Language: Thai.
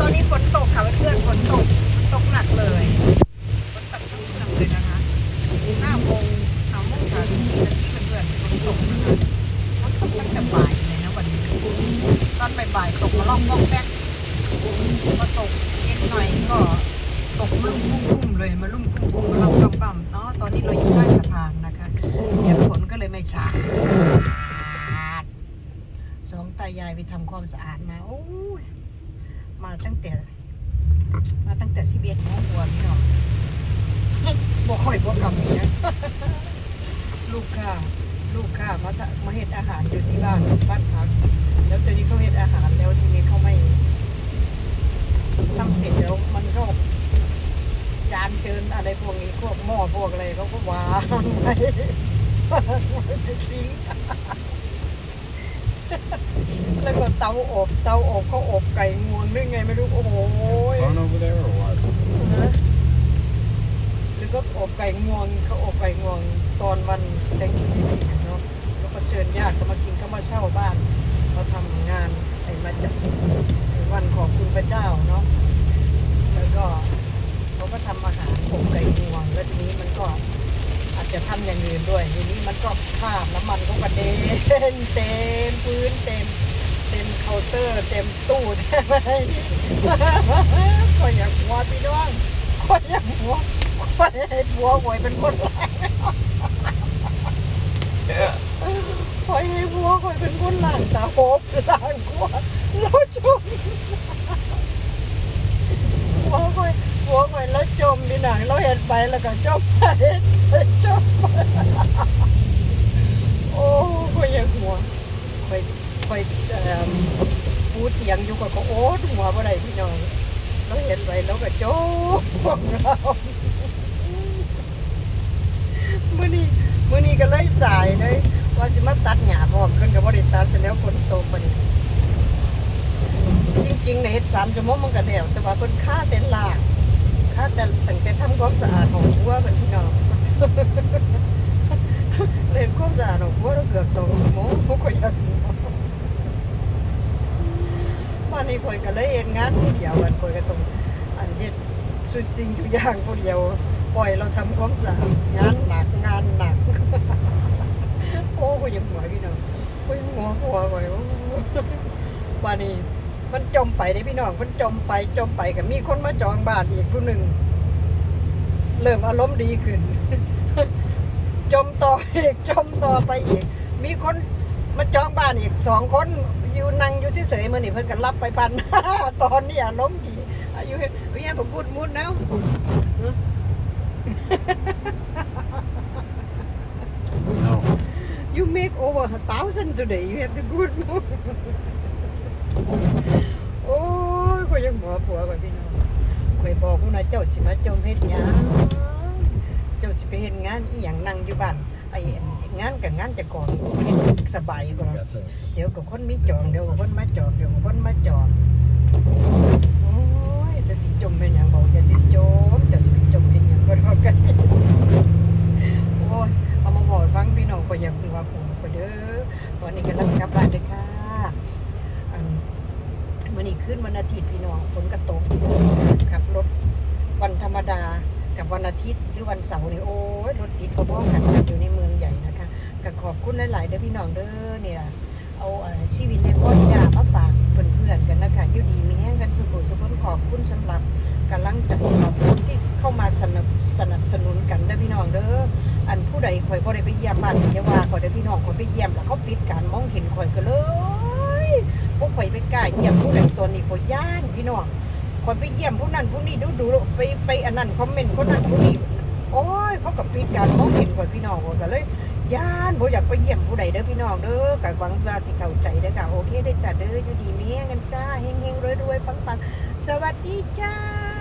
ตอนนี้ฝนตกค่ะเพื่อนฝนตกตกหนักเลยฝนตกทั้งเมืองเลยนะคะห้าโมงห้าโมงสามสิบสี่นาทีเพื่อนฝนตกนะคะฝนตกตั้งแต่บ่ายเลยนะวันนี้ตอนบ่ายๆตกมาล่องมองแป๊กก็ตกเอ็กหน่อยก็ตกมาลุ่มพุ่มๆเลยมาลุ่มพุ่มๆมาล่องกำๆเนาะตอนนี้เราอยู่ใต้สะพานนะคะ เสียงฝนก็เลยไม่ชัดสองตายายไปทำความสะอาดมาโอ้ย มาตั้งแต่ มาตั้งแต่สิบเอ็ดโมงกว่าพี่น้องบ่ค่อยบ่กลับนี่นะลูกค้าลูกค้ามาทะมาเฮ็ดอาหารอยู่ที่บ้านบ้านพักแล้วตอนนี้เขาเฮ็ดอาหารแล้วทีนี้เขาไม่ทำเสร็จแล้วมันก็จานเจินอะไรพวกนี้พวกหม้อพวกอะไรเขาก็วางไว้ในซิง แล้วก็เตาอบเตาอบเขาอบไก่งวงนึกไงไม่รู้โอ้โห Fun over there or what? นะหรือก็อบไก่งวงเขาอบไก่งวงตอนวันแตงชีวิตเนาะแล้วก็เชิญญาติก็มากินก็มาเช่าบ้านเขาทำงานไอ้มาจากวันของคุณพระเจ้าเนาะแล้วก็เขาก็ทำอาหารอบไก่งวงแล้วทีนี้มันก็ อา จะทำอย่างอื่นด้วยทีนี้มันก็ภาพน้ำมันก็กระเด็นเต็มพื้นเต็ม เต็มเคาน์เตอร์เต็มตู้เต็มอะไรก็อยากหัวพี่น้องก็อยากหัวก็ให้หัวหวยเป็นคนแรกคอยให้หัวคอยเป็นคนหลังตาโฮบหลังกลัวแล้วจมหัวคอยหัวคอยแล้ว จมพี่หนังเราเห็นไปแล้วก็จมไปจมไปโอ้คอยอยากหัวคอยคอยเอ่อปูเถียงอยู่กับก็โอ้หัวบ่ได้พี่น้องเราเห็นไปแล้วก็จ๊กของเราเมื้อนี้เมื้อนี้ก็เลยสายเลยว่าสิมาตัดหญ้าพร้อมเพิ่นก็บ่ได้ตัดเสร็จแล้วฝนตกพอดีจริงๆในเฮ็ด3ชั่วโมงมันก็แล้วแต่ว่าเพิ่นค่าแต่ลาก ค่าแต่ตั้งแต่ทำความสะอาดของครัวเพิ่นพี่น้องเล่นความสะอาดของครัวแล้วเกือบ2ชั่วโมงบ่ค่อยอยากรู้วันนี้คอยก็เลยเอ็นงานผู้เดียวกันคอยก็ต้องอันเฮ็ดสุดจริงทุกอย่างผู้เดียวปล่อยเราทำความสะอาดงานหนักงานหนักโอ้ก็ยังหัวพี่น้องก็ยังหัวหัวก่อยวันนี้ มันจมไปได้พี่น้องมันจมไปจมไปก็มีคนมาจองบ้านอีกผู้หนึ่งเริ่มอารมณ์ดีขึ้น จมต่ออีกจมต่อไปอีก มีคนมาจองบ้านอีกสองคนอยู่นั่งอยู่เฉยๆมือนี่เพิ่นกันรับไปพันตอนนี้อารมณ์ดีอายุวิญญาณบอกกูดมุดแล้ว No. you make over a thousand today you have the good mood โอ้ยข่อยยังหัวผัวก่อนพี่น้องข่อยบอกว่านะเจ้าสิมาจมเฮ็ดหยังเจ้าสิไปเฮ็ดงานอีหยังนั่งอยู่บ้านไอ้งานกับงานจะก่อนสบายกว่าเดี๋ยวกับคนมีจองเดี๋ยวกับคนมาจองเดี๋ยวกับคนมาจองโอ้ยจะสิจมเป็นอย่างบอกอย่าสิจมจะสิจมเป็นอย่างก็รอกันโอ้ยเอามาบอกฟังพี่น้องก็อยากหัวผมก็เด้อตอนนี้กำลังกลับบ้านเด้อค่ะอันวันนี้ ขึ้นวันอาทิตย์พี่น้องฝนกระตกขับรถวันธรรมดากับวันอาทิตย์หรือวันเสาร์นี่โอ้ยรถติดพอๆกันอยู่ในเมืองใหญ่นะคะก็ขอบคุณหลายๆเด้อพี่น้องเด้อเนี่ยเอาชีวิตในพ่อยามาฝากเพื่อนๆกันนะคะอยู่ดีมีแห้งกันสุขสุขขอบคุณสำหรับกำลังใจขอบคุณที่เข้ามาสนับสนับสนุนกันเด้อพี่น้องเด้ออันผู้ใดข่อยบ่ได้ไปเยี่ยมบ้านเดียวว่าข่อยได้อพี่น้องข่อยไปเยี่ยมแล้วเขาปิดการมองเห็นข่อยก็เลย วกข่อยไปกล้าเยี่ยมผู้ใดตัวนี้ข่อยย่านพี่น้องข่อยไปเยี่ยมผู้นั้นผู้นี้ดูดูไปไปอันนั้นคอมเมนต์คนนั้นผู้นี้โอ้ยเขากับปิดการมองเห็นข่อยพี่น้องข่อยก็เลยย่านบ่อยากไปเยี่ยมผู้ใดเด้อพี่น้องเด้อกะหวังว่าสิเข้าใจเด้อค่ะโอเคได้จัดเด้ออยู่ดีมียงกันจ้าเฮงๆรวยๆปังๆสวัสดีจ้า